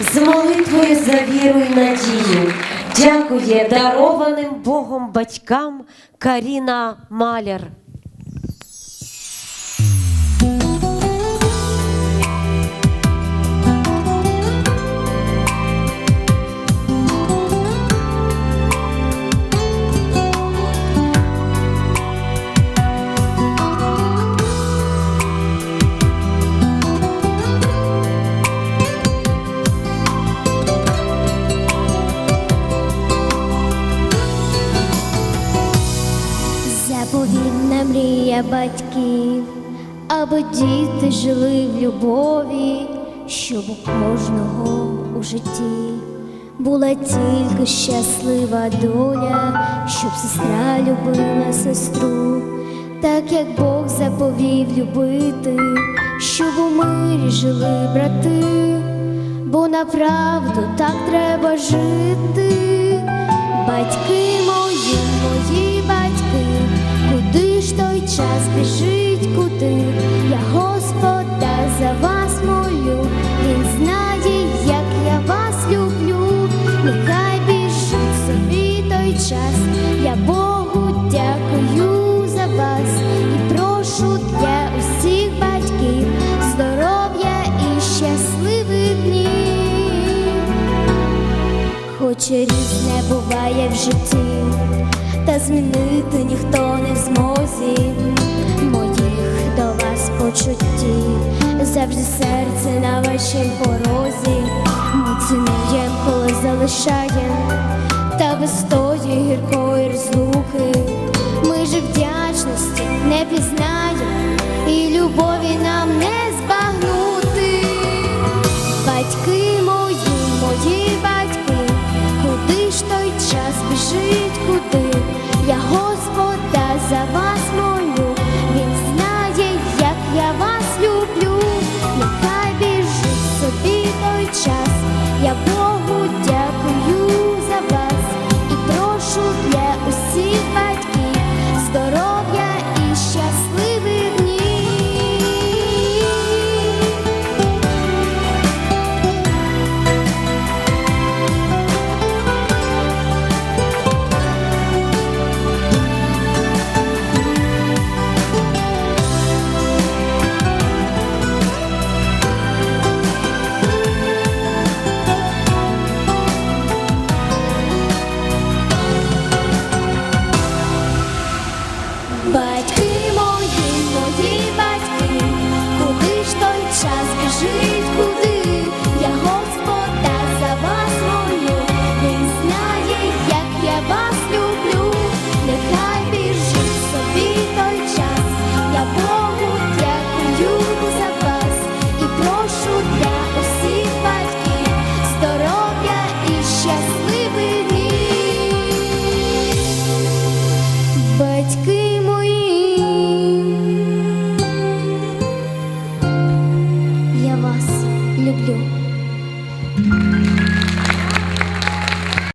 з молитвою за віру і надію. Дякує дарованим Богом батькам Каріна Маляр. Мрія батьків, аби діти жили в любові, щоб у кожного у житті була тільки щаслива доля, щоб сестра любила сестру, так як Бог заповів любити, щоб у мирі жили брати, бо направду так треба жити. Батьки мої, мої батьки, час біжить, куди я Господа за вас молю, Він знає, як я вас люблю, нехай біжить собі той час, я Богу дякую за вас. І прошу для усіх батьків здоров'я і щасливих днів. Хоч різне буває в житті, та змінити ніхто не в змозі моїх до вас почуттів, завжди серце на вашій порозі. Ми цінуєм, коли залишаєм, та вистої гіркої розлуки. За вас